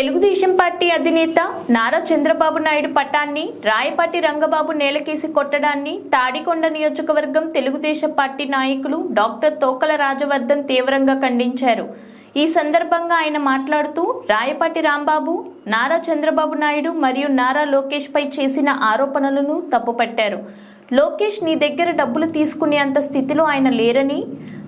Telugu Desam party అధినేత నారా చంద్రబాబు నాయుడు పటాన్ని రాయపాటి రంగబాబు నేలకేసి కొట్టడాన్ని తాడికొండ నియోజకవర్గం తెలుగుదేశం పార్టీ నాయకులు డాక్టర్ తోకల రాజవర్ధన్ తీవ్రంగా ఖండించారు. ఈ సందర్భంగా ఆయన మాట్లాడుతూ రాయపాటి రాంబాబు నారా చంద్రబాబు నాయుడు మరియు నారా లోకేష్ పై చేసిన ఆరోపణలను తప్పుపట్టారు. లోకేష్ నీ దగ్గర డబ్బులు తీసుకునే అంత స్థితిలో ఆయన లేరని?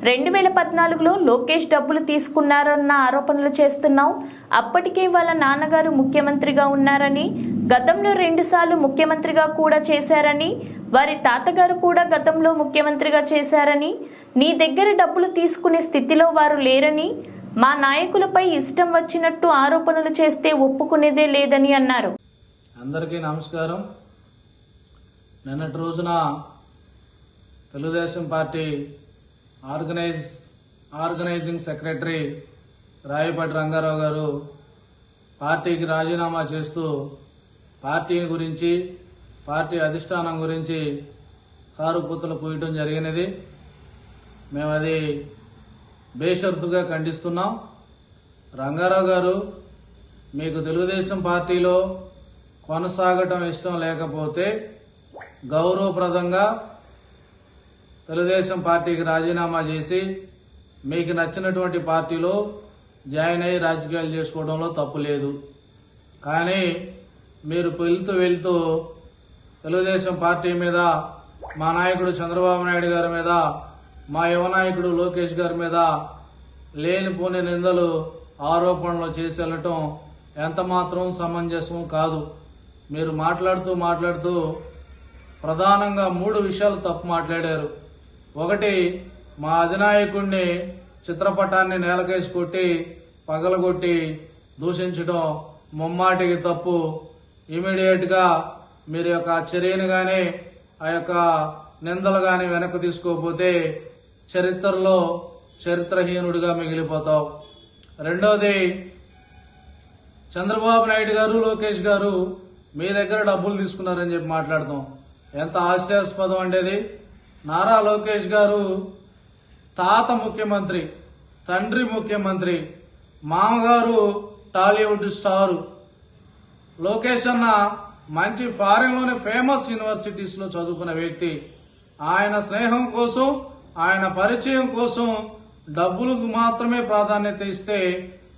రెండు వేల పద్నాలుగులో లోకేష్ డబ్బులు తీసుకున్నారన్న ఆరోపణలు చేస్తున్నావు. అప్పటికే వాళ్ళ నాన్నగారు ముఖ్యమంత్రిగా ఉన్నారని గతంలో రెండుసార్లు ముఖ్యమంత్రిగా కూడా చేశారని వారి తాతగారు కూడా గతంలో ముఖ్యమంత్రిగా చేశారని నీ దగ్గర డబ్బులు తీసుకునే స్థితిలో వారు లేరని మా నాయకులపై ఇష్టం వచ్చినట్టు ఆరోపణలు చేస్తే ఒప్పుకునేదే లేదని అన్నారు. అందరికీ నమస్కారం. నిన్నటి రోజున Telugu Desam party organize organizing secretary Rayapati Rangarao గారు పార్టీకి రాజీనామా చేస్తూ పార్టీ గురించి పార్టీ అధిష్టానం గురించి కారు కూతలు జరిగినది. మేము అది బేషరతుగా ఖండిస్తున్నాం. రంగారావు గారు మీకు తెలుగుదేశం పార్టీలో కొనసాగటం ఇష్టం లేకపోతే గౌరవప్రదంగా తెలుగుదేశం పార్టీకి రాజీనామా చేసి మీకు నచ్చినటువంటి పార్టీలో జాయిన్ అయ్యి రాజకీయాలు చేసుకోవడంలో తప్పు లేదు. కానీ మీరు వెళ్తూ వెళ్తూ తెలుగుదేశం పార్టీ మీద మా నాయకుడు చంద్రబాబు నాయుడు గారి మీద మా యువ నాయకుడు లోకేష్ గారి మీద లేనిపోని నిందలు ఆరోపణలు చేసి వెళ్ళటం ఎంత మాత్రం సమంజసం కాదు. మీరు మాట్లాడుతూ మాట్లాడుతూ ప్రధానంగా మూడు విషయాలు తప్పు మాట్లాడారు. ఒకటి మా అధినాయకుడిని చిత్రపటాన్ని నేలకేసి కొట్టి పగలగొట్టి దూషించడం ముమ్మాటికి తప్పు. ఇమీడియట్గా మీరు యొక్క చర్యను కానీ ఆ యొక్క నిందలు కానీ వెనక్కి తీసుకోకపోతే చరిత్రలో చరిత్రహీనుడిగా మిగిలిపోతావు. రెండోది చంద్రబాబు నాయుడు గారు లోకేష్ గారు మీ దగ్గర డబ్బులు తీసుకున్నారని చెప్పి మాట్లాడతాం. ఎంత హాస్యాస్పదం అండేది? నారా లోకేష్ గారు తాత ముఖ్యమంత్రి తండ్రి ముఖ్యమంత్రి మామగారు టాలీవుడ్ స్టారు. లోకేష్ అన్న మంచి ఫారిన్లోని ఫేమస్ యూనివర్సిటీస్లో చదువుకున్న వ్యక్తి. ఆయన స్నేహం కోసం ఆయన పరిచయం కోసం డబ్బులకు మాత్రమే ప్రాధాన్యత ఇస్తే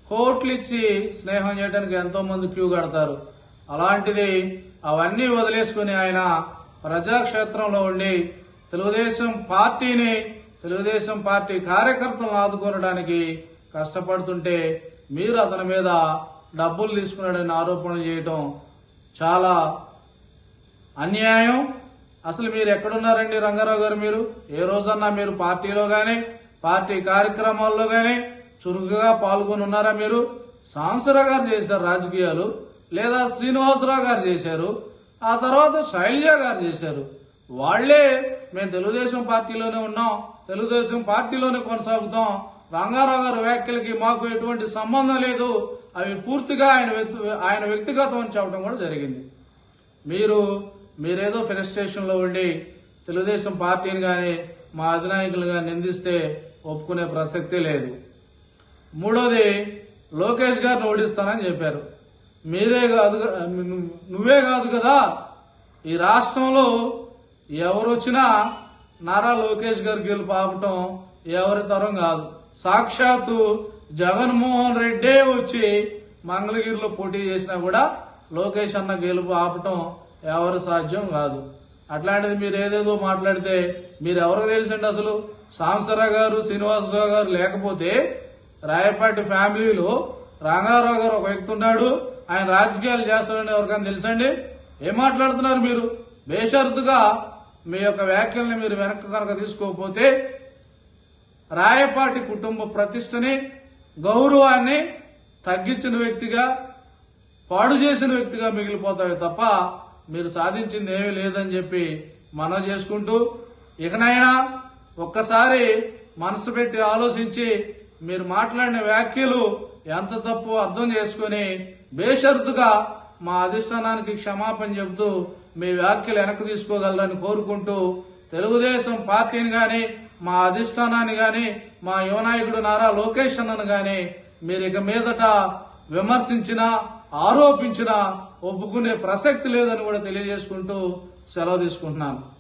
కోట్లు ఇచ్చి స్నేహం చేయడానికి ఎంతో మంది క్యూ కడతారు. అలాంటిది అవన్నీ వదిలేసుకుని ఆయన ప్రజాక్షేత్రంలో ఉండి తెలుగుదేశం పార్టీని తెలుగుదేశం పార్టీ కార్యకర్తలను ఆదుకోవడానికి కష్టపడుతుంటే మీరు అతని మీద డబ్బులు తీసుకున్నాడని ఆరోపణలు చేయటం చాలా అన్యాయం. అసలు మీరు ఎక్కడున్నారండి రంగారావు గారు మీరు? ఏ రోజన్నా మీరు పార్టీలో కానీ పార్టీ కార్యక్రమాల్లో కానీ చురుకుగా పాల్గొని ఉన్నారా మీరు? సాంసరావు గారు చేశారు రాజకీయాలు లేదా శ్రీనివాసరావు గారు చేశారు? ఆ తర్వాత శైలజ గారు చేశారు. వాళ్ళే మేము తెలుగుదేశం పార్టీలోనే ఉన్నాం తెలుగుదేశం పార్టీలోనే కొనసాగుతాం. రంగారావు గారి వ్యాఖ్యలకి మాకు ఎటువంటి సంబంధం లేదు. అవి పూర్తిగా ఆయన వ్యక్తి- ఆయన వ్యక్తిగతం అని చెప్పడం కూడా జరిగింది. మీరు మీరేదో ఫ్రస్ట్రేషన్ స్టేషన్లో ఉండి తెలుగుదేశం పార్టీని కానీ మా అధినాయకులు కానీ నిందిస్తే ఒప్పుకునే ప్రసక్తే లేదు. మూడోది లోకేష్ గారిని ఓడిస్తానని చెప్పారు. మీరే కాదు నువ్వే కాదు కదా? ఈ రాష్ట్రంలో ఎవరు వచ్చినా నారా లోకేష్ గారు గెలుపు ఆపటం ఎవరి తరం కాదు. సాక్షాత్తు జగన్మోహన్ రెడ్డే వచ్చి మంగళగిరిలో పోటీ చేసినా కూడా లోకేష్ అన్న గెలుపు ఆపటం ఎవరి సాధ్యం కాదు. అట్లాంటిది మీరు ఏదేదో మాట్లాడితే మీరు ఎవరికి తెలిసండి అసలు? సాంసరావు గారు శ్రీనివాసరావు గారు లేకపోతే రాయపాటి ఫ్యామిలీలో రంగారావు గారు ఒక వ్యక్తి ఉన్నాడు. ఆయన రాజకీయాలు చేస్తాడని ఎవరికైనా తెలుసండి ఏం మాట్లాడుతున్నారు మీరు? బేషరతుగా మీ యొక్క వ్యాఖ్యల్ని మీరు వెనక్కి కనుక తీసుకోకపోతే రాయపాటి కుటుంబ ప్రతిష్టని గౌరవాన్ని తగ్గించిన వ్యక్తిగా పాడు చేసిన వ్యక్తిగా మిగిలిపోతాయి తప్ప మీరు సాధించింది ఏమీ లేదని చెప్పి మనం చేసుకుంటూ ఇకనైనా ఒక్కసారి మనసు పెట్టి ఆలోచించి మీరు మాట్లాడిన వ్యాఖ్యలు ఎంత తప్పు అర్థం చేసుకుని బేషరతుగా మా అధిష్టానానికి క్షమాపణ చెబుతూ మీ వ్యాఖ్యలు వెనక్కి తీసుకోగలరని కోరుకుంటూ తెలుగుదేశం పార్టీని గాని మా అధిష్టానాన్ని గాని మా యువనాయకుడు నారా లోకేష్ అన్నను గాని మీరు ఇక మీదట విమర్శించినా ఆరోపించిన ఒప్పుకునే ప్రసక్తి లేదని కూడా తెలియజేసుకుంటూ సెలవు తీసుకుంటున్నాను.